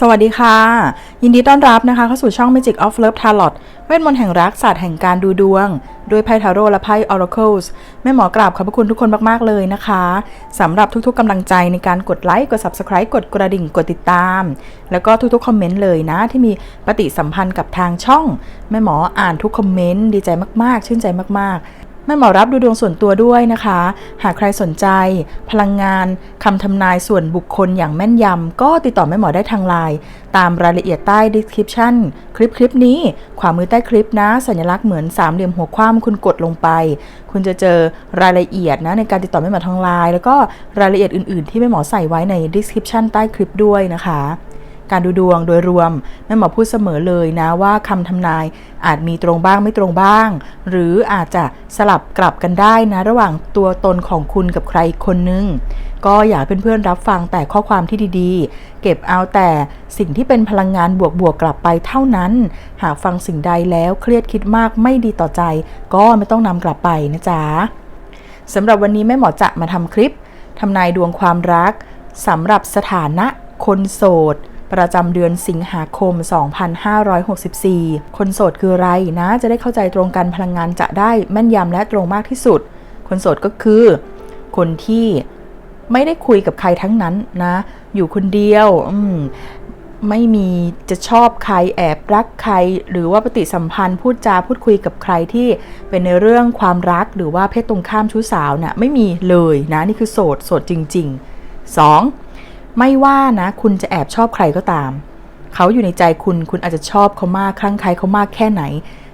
สวัสดีค่ะ ยินดีต้อนรับนะคะ เข้าสู่ช่อง Magic of Love Tarot เวทมนต์แห่งรักศาสตร์แห่งการดูดวง ด้วยไพ่ทาโร่และไพ่ Oracles แม่หมอกราบขอบพระคุณทุกคนมาก ๆ เลยนะคะสำหรับทุกๆกำลังใจในการกดไลค์กด Subscribe กดกระดิ่งกดติดตาม แล้วก็ทุกๆคอมเมนต์เลยนะ ที่มีปฏิสัมพันธ์กับทางช่อง แม่หมออ่านทุกคอมเมนต์ดีใจมากๆ ชื่นใจมากๆ แม่หมอรับดูดวงส่วนตัวด้วยนะคะ หากใครสนใจ พลังงานคำทำนายส่วนบุคคลอย่างแม่นยำก็ติดต่อแม่หมอได้ทางไลน์ตามรายละเอียดใต้ description คลิปคลิปนี้ ขวามือใต้คลิปนะ สัญลักษณ์เหมือนสามเหลี่ยมหัวคว่ำคุณกดลงไป คุณจะเจอรายละเอียดนะในการติดต่อแม่หมอทางไลน์แล้วก็รายละเอียดอื่นๆ ที่แม่หมอใส่ไว้ใน description ใต้คลิปด้วยนะคะ การดูดวงโดยรวมแม่หมอพูดเสมอเลยนะว่าคำทำนายอาจมีตรงบ้างไม่ตรงบ้าง หรืออาจจะสลับกลับกันได้นะ ระหว่างตัวตนของคุณกับใครอีกคนนึง ก็อยากเพื่อนๆรับฟังแต่ข้อความที่ดีๆ เก็บเอาแต่สิ่งที่เป็นพลังงานบวกๆกลับไปเท่านั้น หากฟังสิ่งใดแล้วเครียดคิดมากไม่ดีต่อใจ ก็ไม่ต้องนำกลับไปนะจ๊ะสำหรับวันนี้แม่หมอจะมาทำคลิปทำนายดวงความรักสำหรับสถานะคนโสด ประจำเดือนสิงหาคม 2564 คนโสดคืออะไรนะ จะได้เข้าใจตรงกันพลังงานจะได้แม่นยำและตรงมากที่สุด คนโสดก็คือ คนที่ไม่ได้คุยกับใครทั้งนั้นนะ อยู่คนเดียวมไม่มีจะชอบใครแอบรักใคร หรือว่าปฏิสัมพันธ์พูดจาพูดคุยกับใครที่เป็นในเรื่องความรักหรือว่าเพศตรงข้ามชู้สาวนะ่ะไม่มีเลยนะ นี่คือโสดโสดจริง ๆ 2. ไม่ว่านะ คุณจะแอบชอบใครก็ตาม เขาอยู่ในใจคุณ คุณอาจจะชอบเขามากคลั่งไคล้เขามากแค่ไหน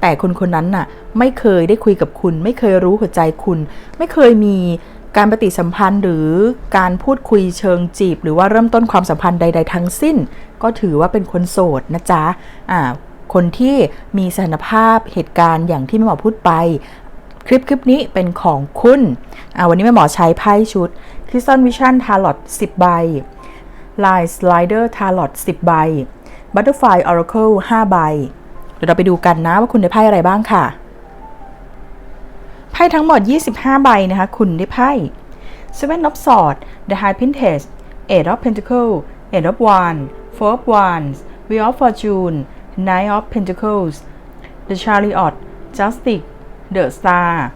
แต่คนคนนั้นน่ะ ไม่เคยได้คุยกับคุณ ไม่เคยรู้หัวใจคุณ ไม่เคยมีการปฏิสัมพันธ์หรือการพูดคุยเชิงจีบ หรือว่าเริ่มต้นความสัมพันธ์ใด ๆ ทั้งสิ้น ก็ถือว่าเป็นคนโสดนะจ๊ะอ่าคนที่มีสถานภาพเหตุการณ์อย่างที่แม่หมอพูดไป คลิปคลิปนี้เป็นของคุณอ่าวันนี้แม่หมอใช้ไพ่ชุด Crystal Vision Tarot 10 ใบ Line Slider Tarot 10 ใบ Butterfly Oracle 5ใบ เดี๋ยวเราไปดูกันนะว่าคุณได้ไพ่อะไรบ้างค่ะ ไพ่ทั้งหมด 25 ใบนะคะ คุณได้ไพ่ Seven of Swords The High Princess Eight of Pentacles Eight of Wands Four of Wands Wheel of Fortune Nine of Pentacles The Chariot Justice The Star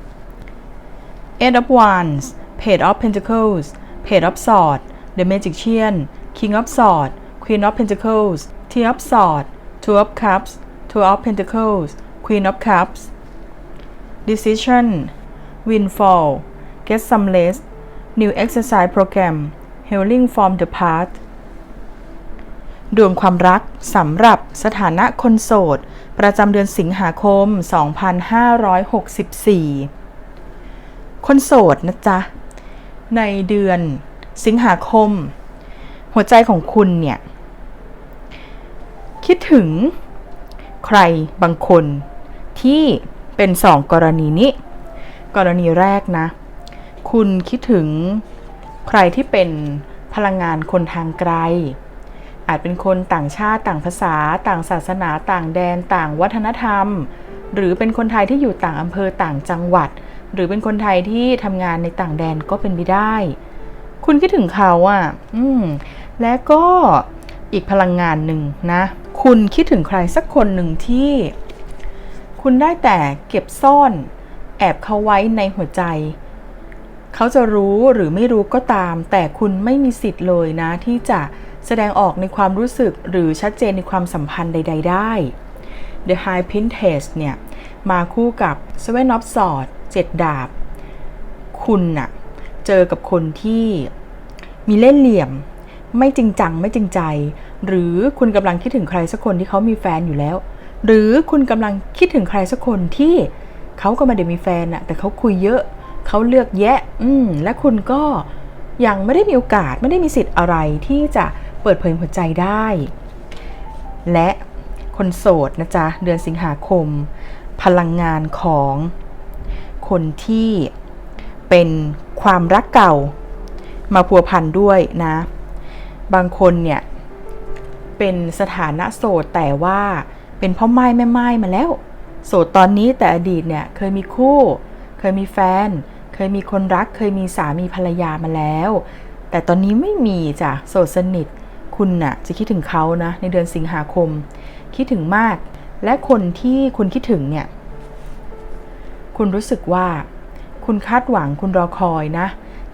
Eight of Wands Page of Pentacles Page of Swords The Magician King of Swords Queen of Pentacles Two of Swords Two of Cups Two of Pentacles Queen of Cups Decision Windfall Get Some Rest New Exercise Program Healing from the Past ดวงความรักสำหรับสถานะคนโสด ประจำเดือนสิงหาคม 2564 คนโสดนะจ๊ะ ในเดือนสิงหาคม หัวใจของคุณเนี่ย คิดถึงใครบางคนที่เป็นสองกรณีนี้ กรณีแรกนะ คุณคิดถึงใครที่เป็นพลังงานคนทางไกล อาจเป็นคนต่างชาติต่างภาษา ต่างศาสนา ต่างแดน ต่างวัฒนธรรม หรือเป็นคนไทยที่อยู่ต่างอำเภอต่างจังหวัด หรือเป็นคนไทยที่ทำงานในต่างแดนก็เป็นไปได้ คุณคิดถึงเขาอะ อืม และก็อีกพลังงานหนึ่งนะ คุณคิดถึงใครสักคนหนึ่งที่ คุณได้แต่เก็บซ่อน แอบเขาไว้ในหัวใจ เขาจะรู้หรือไม่รู้ก็ตาม แต่คุณไม่มีสิทธิ์เลยนะ ที่จะแสดงออกในความรู้สึกหรือชัดเจนในความสัมพันธ์ใด ๆ ได้ The High Princess เนี่ย มาคู่กับ Seven of Swords เจ็ดดาบ คุณน่ะ เจอกับคนที่มีเล่นเหลี่ยม ไม่จริงจังไม่จริงใจ หรือคุณกำลังคิดถึงใครสักคนที่เขามีแฟนอยู่แล้ว หรือคุณกำลังคิดถึงใครสักคนที่เขาก็ไม่ได้มีแฟนอะแต่เขาคุยเยอะเขาเลือกแยะ อืมและคุณก็ยังไม่ได้มีโอกาสไม่ได้มีสิทธิ์อะไรที่จะเปิดเผยหัวใจได้ และคนโสดนะจ๊ะ เดือนสิงหาคม พลังงานของคนที่ เป็นความรักเก่า มาพัวพันด้วยนะ บางคนเนี่ยเป็นสถานะโสดแต่ว่าเป็นพ่อไม้แม่ไม้มาแล้ว โสดตอนนี้แต่อดีตเนี่ยเคยมีคู่ เคยมีแฟน เคยมีคนรัก เคยมีสามีภรรยามาแล้ว แต่ตอนนี้ไม่มีจ้ะโสดสนิท คุณน่ะจะคิดถึงเขานะ ในเดือนสิงหาคม คิดถึงมาก และคนที่คุณคิดถึงเนี่ย คุณรู้สึกว่า คุณคาดหวังคุณรอคอยนะ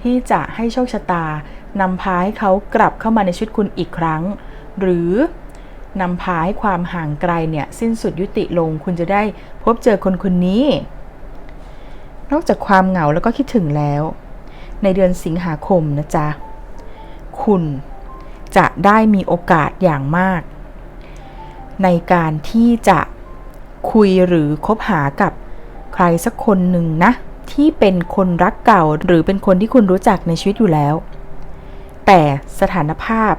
ที่จะให้โชคชะตานำพาให้เขากลับเข้ามาในชีวิตคุณอีกครั้ง หรือนำพาให้ความห่างไกลเนี่ยสิ้นสุดยุติลงคุณจะได้พบเจอคนคนนี้ นอกจากความเหงาแล้วก็คิดถึงแล้ว ในเดือนสิงหาคมนะจ๊ะ คุณจะได้มีโอกาสอย่างมาก ในการที่จะคุยหรือคบหากับใครสักคนหนึ่งนะ ที่เป็นคนรักเก่าหรือเป็นคนที่คุณรู้จักในชีวิตอยู่แล้ว แต่สถานภาพ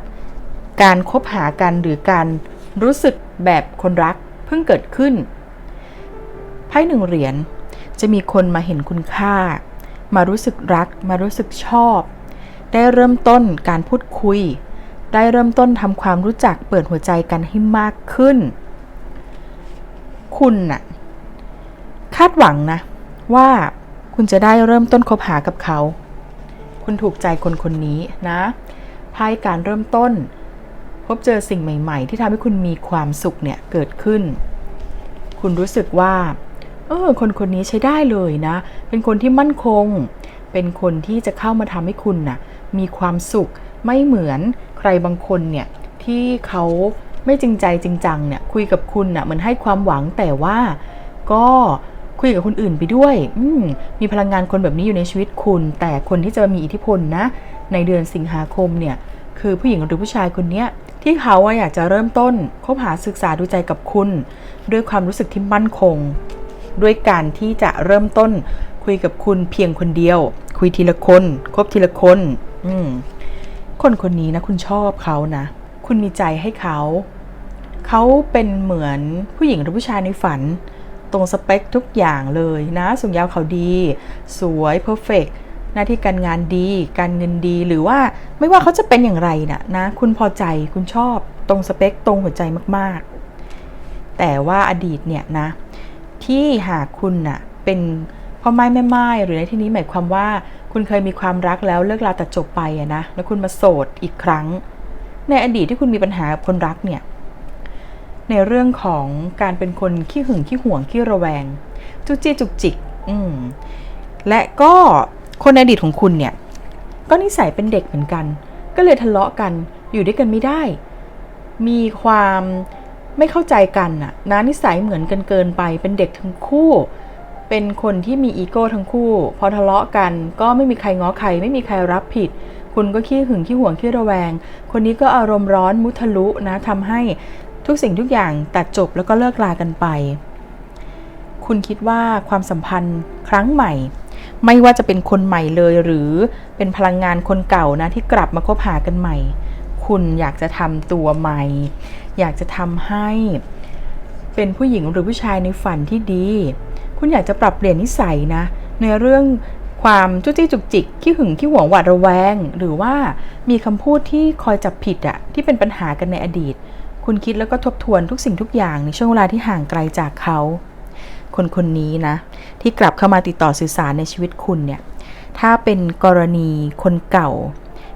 การคบหากันหรือการรู้สึกแบบคนรักเพิ่งเกิดขึ้นไพ่หนึ่งเหรียญจะมีคนมาเห็นคุณค่า มารู้สึกรัก มารู้สึกชอบ ได้เริ่มต้นการพูดคุย ได้เริ่มต้นทำความรู้จักเปิดหัวใจกันให้มากขึ้น คุณน่ะคาดหวังนะว่า คุณจะได้เริ่มต้นคบหากับเขา คุณถูกใจคนคนนี้นะไพ่การเริ่มต้น พบเจอสิ่งใหม่ๆ ที่ทำให้คุณมีความสุขเนี่ยเกิดขึ้น คุณรู้สึกว่า เออ คนคนนี้ใช้ได้เลยนะ เป็นคนที่มั่นคง เป็นคนที่จะเข้ามาทำให้คุณน่ะ มีความสุขไม่เหมือนใครบางคนเนี่ยที่เขาไม่จริงใจจริงจังเนี่ยคุยกับคุณน่ะเหมือนให้ความหวังแต่ว่าก็ คุยกับคนอื่นไปด้วย อืมีพลังงานคนแบบนี้อยู่ในชีวิตคุณ แต่คนที่จะมีอิทธิพลนะ ในเดือนสิงหาคมเนี่ย คือผู้หญิงหรือผู้ชายคนเนี้ยที่เขาอยากจะเริ่มต้นคบหาศึกษาดูใจกับคุณ ด้วยความรู้สึกที่มั่นคง ด้วยการที่จะเริ่มต้นคุยกับคุณเพียงคนเดียว คุยทีละคน คบทีละคน อืคนคนนี้นะ คุณชอบเขานะ คุณมีใจให้เขา เขาเป็นเหมือนผู้หญิงหรือผู้ชายในฝัน ตรงสเปคทุกอย่างเลยนะสูงยาวเขาดี สวยเพอร์เฟกหน้าที่การงานดี การเงินดีหรือว่าไม่ว่าเขาจะเป็นอย่างไรนะนะคุณพอใจคุณชอบตรงสเปคตรงหัวใจมากๆ แต่ว่าอดีตเนี่ยนะที่หากคุณน่ะเป็นพ่อไม้แม่ไม้หรือในที่นี้หมายความว่า คุณเคยมีความรักแล้วเลิกลาตัดจบไปอะนะแล้วคุณมาโสดอีกครั้ง ในอดีตที่คุณมีปัญหากับคนรักเนี่ย ในเรื่องของการเป็นคนขี้หึงขี้หวงขี้ระแวง จุกจี้จุกจิก อืมและก็คนในอดีตของคุณเนี่ย ก็นิสัยเป็นเด็กเหมือนกัน ก็เลยทะเลาะกันอยู่ด้วยกันไม่ได้ มีความไม่เข้าใจกันน่ะนะนิสัยเหมือนกันเกินไป เป็นเด็กทั้งคู่ เป็นคนที่มีอีโก้ทั้งคู่ พอทะเลาะกันก็ไม่มีใครง้อใคร ไม่มีใครรับผิด คุณก็ขี้หึงขี้หวงขี้ระแวง คนนี้ก็อารมณ์ร้อนมุทะลุนะทำให้ ทุกสิ่งทุกอย่างตัดจบแล้วก็เลิกลากันไป คุณคิดว่าความสัมพันธ์ครั้งใหม่ ไม่ว่าจะเป็นคนใหม่เลยหรือเป็นพลังงานคนเก่านะที่กลับมาคบหากันใหม่ คุณอยากจะทำตัวใหม่ อยากจะทำให้เป็นผู้หญิงหรือผู้ชายในฝันที่ดี คุณอยากจะปรับเปลี่ยนนิสัยนะ ในเรื่องความจุกจี้จุกจิกขี้หึงขี้หวงหวาดระแวง หรือว่ามีคำพูดที่คอยจับผิดอะที่เป็นปัญหากันในอดีต คุณคิดแล้วก็ทบทวนทุกสิ่งทุกอย่างในช่วงเวลาที่ห่างไกลจากเขา คนคนนี้นะ ที่กลับเข้ามาติดต่อสื่อสารในชีวิตคุณเนี่ย ถ้าเป็นกรณีคนเก่า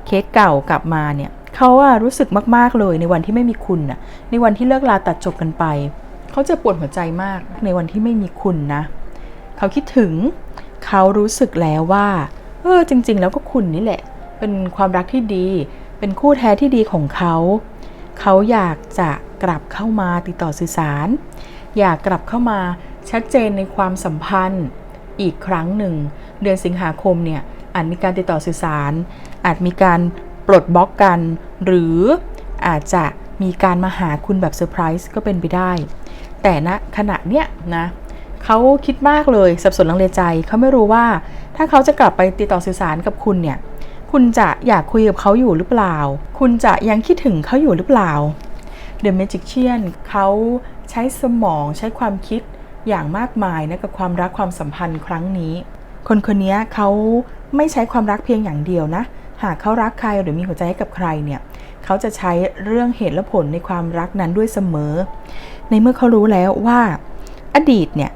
เคสเก่ากลับมาเนี่ยเขาอะรู้สึกมาก ๆ เลยในวันที่ไม่มีคุณนะในวันที่เลิกลาตัดจบกันไป เขาจะปวดหัวใจมากในวันที่ไม่มีคุณนะ เขาคิดถึงเขารู้สึกแล้วว่า เออจริง ๆ แล้วก็คุณนี่แหละ เป็นความรักที่ดี เป็นคู่แท้ที่ดีของเขา เขาอยากจะกลับเข้ามาติดต่อสื่อสาร อยากกลับเข้ามาชัดเจนในความสัมพันธ์อีกครั้งหนึ่ง เดือนสิงหาคมเนี่ยอาจมีการติดต่อสื่อสาร อาจมีการปลดบล็อกกัน หรืออาจจะมีการมาหาคุณแบบเซอร์ไพรส์ก็เป็นไปได้ แต่ณขณะเนี้ยนะเขาคิดมากเลยสับสนลังเลใจเขาไม่รู้ว่า ถ้าเขาจะกลับไปติดต่อสื่อสารกับคุณเนี่ย คุณจะอยากคุยกับเขาอยู่หรือเปล่า คุณจะยังคิดถึงเขาอยู่หรือเปล่า The Magician เขาใช้สมองใช้ความคิดอย่างมากมายนะกับความรักความสัมพันธ์ครั้งนี้ คนคนนี้เขาไม่ใช้ความรักเพียงอย่างเดียวนะ หากเขารักใครหรือมีหัวใจให้กับใครเนี่ยเขาจะใช้เรื่องเหตุและผลในความรักนั้นด้วยเสมอ ในเมื่อเขารู้แล้วว่า อดีตเนี่ย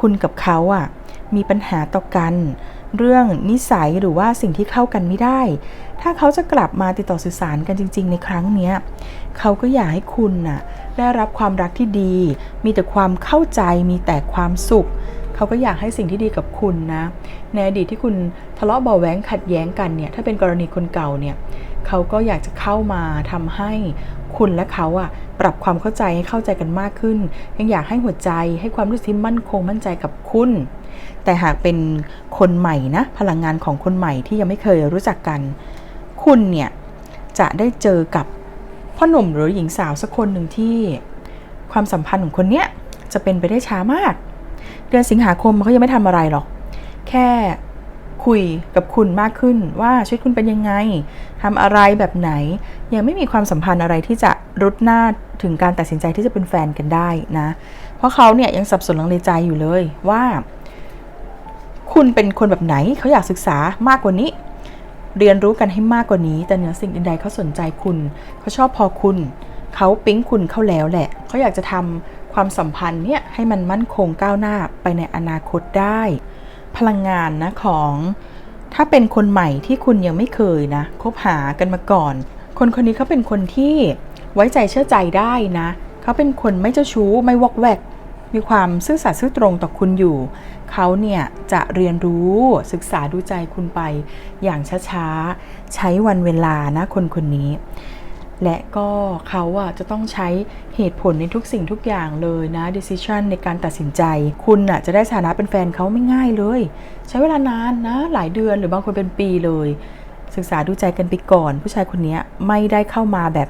คุณกับเขาอะมีปัญหาต่อกัน เรื่องนิสัยหรือว่าสิ่งที่เข้ากันไม่ได้ ถ้าเขาจะกลับมาติดต่อสื่อสารกันจริง ๆ ในครั้งนี้เขาก็อยากให้คุณน่ะได้รับความรักที่ดี มีแต่ความเข้าใจมีแต่ความสุข เขาก็อยากให้สิ่งที่ดีกับคุณนะ ในอดีตที่คุณทะเลาะเบาะแหวงขัดแย้งกันเนี่ย ถ้าเป็นกรณีคนเก่าเนี่ย เขาก็อยากจะเข้ามาทำให้คุณและเขาอะปรับความเข้าใจให้เข้าใจกันมากขึ้น ยังอยากให้หัวใจให้ความรู้สึกมั่นคงมั่นใจกับคุณ แต่หากเป็นคนใหม่นะ พลังงานของคนใหม่ที่ยังไม่เคยรู้จักกัน คุณเนี่ยจะได้เจอกับพ่อหนุ่มหรือหญิงสาวสักคนหนึ่งที่ความสัมพันธ์ของคนเนี้ยจะเป็นไปได้ช้ามาก เดือนสิงหาคมเขายังไม่ทำอะไรหรอก แค่ คุยกับคุณมากขึ้นว่าชีวิตคุณเป็นยังไงทำอะไรแบบไหน ยังไม่มีความสัมพันธ์อะไรที่จะรุดหน้าถึงการตัดสินใจที่จะเป็นแฟนกันได้นะ เพราะเขาเนี่ยยังสับสนลังเลใจอยู่เลยว่า คุณเป็นคนแบบไหนเขาอยากศึกษามากกว่านี้ เรียนรู้กันให้มากกว่านี้ แต่เหนือสิ่งใดเขาสนใจคุณเขาชอบพอคุณเขาปิ๊งคุณเข้าแล้วแหละเขาอยากจะทำความสัมพันธ์เนี่ยให้มันมั่นคงก้าวหน้าไปในอนาคตได้ พลังงานนะของ ถ้าเป็นคนใหม่ที่คุณยังไม่เคยนะคบหากันมาก่อน คนคนนี้เขาเป็นคนที่ไว้ใจเชื่อใจได้นะเขาเป็นคนไม่เจ้าชู้ไม่วอกแวก มีความซื่อสัตย์ซื่อตรงต่อคุณอยู่เขาเนี่ยจะเรียนรู้ศึกษาดูใจคุณไปอย่างช้าๆ ใช้วันเวลานะคนคนนี้ และก็เขาอะจะต้องใช้เหตุผลในทุกสิ่งทุกอย่างเลยนะ decision ในการตัดสินใจ คุณอะจะได้สถานะเป็นแฟนเขาไม่ง่ายเลย ใช้เวลานานนะ หลายเดือนหรือบางคนเป็นปีเลย ศึกษาดูใจกันไปก่อน ผู้ชายคนนี้ไม่ได้เข้ามาแบบ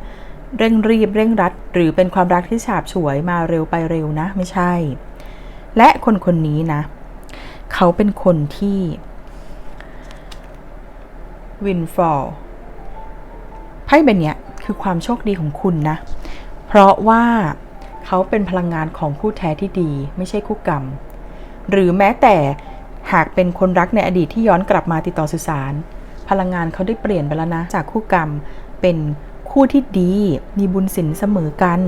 เร่งรีบเร่งรัด หรือเป็นความรักที่ฉาบฉวยมาเร็วไปเร็วนะ ไม่ใช่ และคนคนนี้นะ เขาเป็นคนที่ windfall ไพ่ใบเนี้ย คือความโชคดีของคุณนะ เพราะว่าเขาเป็นพลังงานของคู่แท้ที่ดี ไม่ใช่คู่กรรม หรือแม้แต่หากเป็นคนรักในอดีตที่ย้อนกลับมาติดต่อสื่อสาร พลังงานเขาได้เปลี่ยนไปแล้วนะ จากคู่กรรมเป็นคู่ที่ดี มีบุญสินเสมอกัน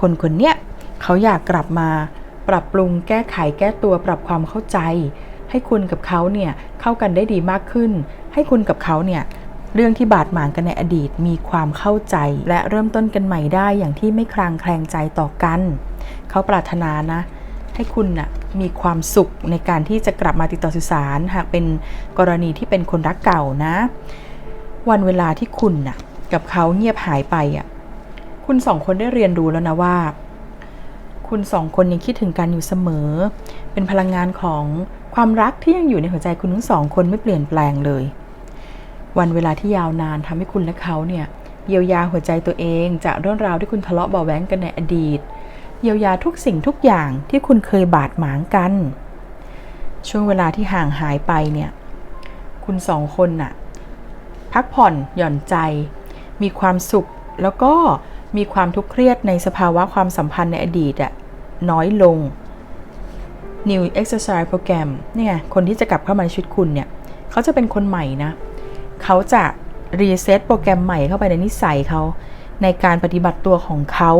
คนคนเนี้ยเขาอยากกลับมาปรับปรุงแก้ไขแก้ตัวปรับความเข้าใจ ให้คุณกับเขาเนี่ยเข้ากันได้ดีมากขึ้น ให้คุณกับเขาเนี่ย เรื่องที่บาดหมางกันในอดีตมีความเข้าใจ และเริ่มต้นกันใหม่ได้อย่างที่ไม่คลางแคลงใจต่อกัน เขาปรารถนานะ ให้คุณน่ะมีความสุขในการที่จะกลับมาติดต่อสื่อสาร หากเป็นกรณีที่เป็นคนรักเก่านะ วันเวลาที่คุณน่ะกับเขาเงียบหายไปอะคุณสองคนได้เรียนรู้แล้วนะว่า คุณสองคนยังคิดถึงกันอยู่เสมอ เป็นพลังงานของความรักที่ยังอยู่ในหัวใจคุณทั้งสองคนไม่เปลี่ยนแปลงเลย วันเวลาที่ยาวนานทำให้คุณและเขาเนี่ยเยียวยาหัวใจตัวเองจากเรื่องราวที่คุณทะเลาะเบาะแว้งกันในอดีต เยียวยาทุกสิ่งทุกอย่างที่คุณเคยบาดหมางกัน ช่วงเวลาที่ห่างหายไปเนี่ย คุณสองคนน่ะพักผ่อนหย่อนใจ มีความสุขแล้วก็มีความทุกข์เครียดในสภาวะความสัมพันธ์ในอดีตอะน้อยลง New Exercise Program เนี่ยคนที่จะกลับเข้ามาในชีวิตคุณเนี่ย เขาจะเป็นคนใหม่นะ เขาจะรีเซ็ตโปรแกรมใหม่เข้าไปในนิสัยเขาในการปฏิบัติตัวของเขา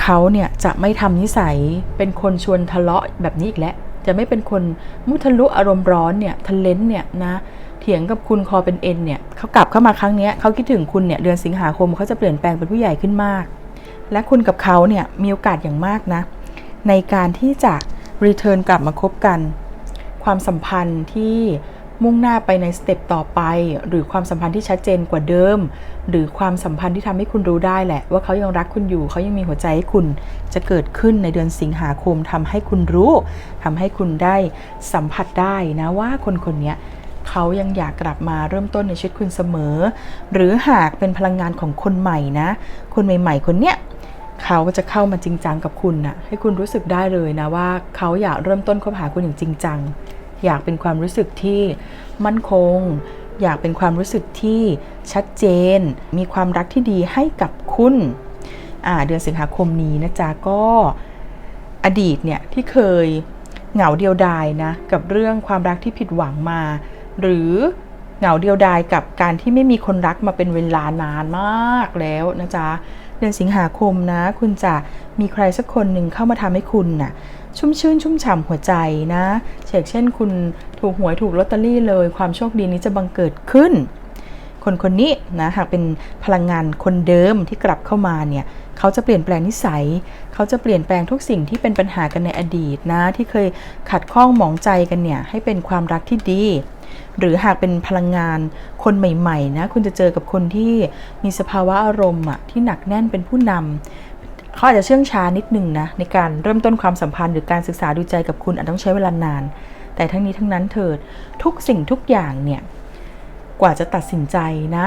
เขาเนี่ยจะไม่ทำนิสัยเป็นคนชวนทะเลาะแบบนี้อีกแล้ว จะไม่เป็นคนมุทะลุอารมณ์ร้อนเนี่ยทะเลนเนี่ยนะเถียงกับคุณคอเป็นเอ็นเนี่ยเขากลับเข้ามาครั้งนี้เขาคิดถึงคุณเนี่ยเดือนสิงหาคมเขาจะเปลี่ยนแปลงเป็นผู้ใหญ่ขึ้นมาก และคุณกับเขาเนี่ยมีโอกาสอย่างมากนะ ในการที่จะรีเทิร์นกลับมาคบกัน ความสัมพันธ์ที่ มุ่งหน้าไปในสเต็ปต่อไป หรือความสัมพันธ์ที่ชัดเจนกว่าเดิม หรือความสัมพันธ์ที่ทำให้คุณรู้ได้แหละ ว่าเขายังรักคุณอยู่เขายังมีหัวใจให้คุณจะเกิดขึ้นในเดือนสิงหาคมทำให้คุณรู้ทำให้คุณได้สัมผัสได้นะว่าคนคนนี้เขายังอยากกลับมาเริ่มต้นในชีวิตคุณเสมอ หรือหากเป็นพลังงานของคนใหม่นะ คนใหม่ ๆ คนเนี้ยเขาจะเข้ามาจริงจังกับคุณนะให้คุณรู้สึกได้เลยนะว่าเขาอยากเริ่มต้นคบหาคุณอย่างจริงจัง อยากเป็นความรู้สึกที่มั่นคง อยากเป็นความรู้สึกที่ชัดเจน มีความรักที่ดีให้กับคุณเดือนสิงหาคมนี้นะจ๊ะก็อดีตเนี่ยที่เคยเหงาเดียวดายนะกับเรื่องความรักที่ผิดหวังมา หรือเหงาเดียวดายกับการที่ไม่มีคนรักมาเป็นเวลานานมากแล้วนะจ๊ะเดือนสิงหาคมนะ คุณจะมีใครสักคนหนึ่งเข้ามาทำให้คุณน่ะ ชุ่มชื่นชุ่มฉ่ำหัวใจนะเช่นเช่น คุณถูกหวยถูกลอตเตอรี่เลย ความโชคดีนี้จะบังเกิดขึ้น คนคนนี้นะหากเป็นพลังงานคนเดิมที่กลับเข้ามาเนี่ยเขาจะเปลี่ยนแปลงนิสัย เขาจะเปลี่ยนแปลงทุกสิ่งที่เป็นปัญหากันในอดีตนะ ที่เคยขัดข้องหมองใจกันเนี่ยให้เป็นความรักที่ดี หรือหากเป็นพลังงานคนใหม่ๆนะคุณจะเจอกับคนที่มีสภาวะอารมณ์อะที่หนักแน่นเป็นผู้นำ เขาอาจจะเชื่องช้านิดหนึ่งนะในการเริ่มต้นความสัมพันธ์หรือการศึกษาดูใจกับคุณอาจต้องใช้เวลานาน แต่ทั้งนี้ทั้งนั้นเถิดทุกสิ่งทุกอย่างเนี่ยกว่าจะตัดสินใจนะ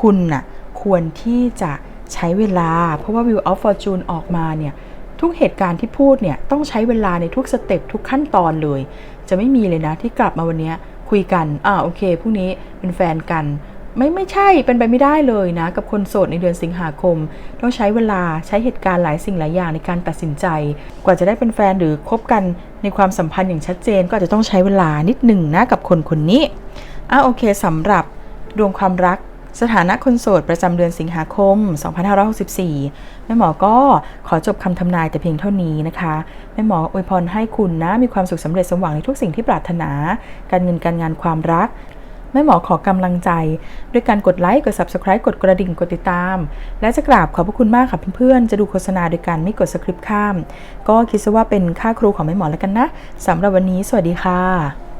คุณน่ะควรที่จะใช้เวลา เพราะว่า Wheel of Fortune ออกมาเนี่ยทุกเหตุการณ์ที่พูดเนี่ยต้องใช้เวลาในทุกสเต็ปทุกขั้นตอนเลย จะไม่มีเลยนะที่กลับมาวันนี้คุยกันอ่าโอเคพรุ่งนี้เป็นแฟนกัน ไม่ไม่ใช่เป็นไปไม่ได้เลยนะ กับคนโสดในเดือนสิงหาคม ต้องใช้เวลาใช้เหตุการณ์หลายสิ่งหลายอย่างในการตัดสินใจ กว่าจะได้เป็นแฟนหรือคบกันในความสัมพันธ์อย่างชัดเจน ก็อาจจะต้องใช้เวลานิดหนึ่งนะกับคนคนนี้อะโอเคสำหรับดวงความรักสถานะคนโสดประจำเดือนสิงหาคม 2564 แม่หมอก็ขอจบคำทำนายแต่เพียงเท่านี้นะคะ แม่หมออวยพรให้คุณนะ มีความสุขสำเร็จสมหวังในทุกสิ่งที่ปรารถนา การเงินการงานความรัก แม่หมอขอกำลังใจ ด้วยการกดไลค์ กด Subscribe กดกระดิ่ง กดติดตาม และจะกราบขอบพระคุณมากค่ะเพื่อนๆ จะดูโฆษณาโดยการไม่กดสคริปต์ข้าม ก็คิดซะว่าเป็นค่าครูของแม่หมอแล้วกันนะสำหรับวันนี้ สวัสดีค่ะ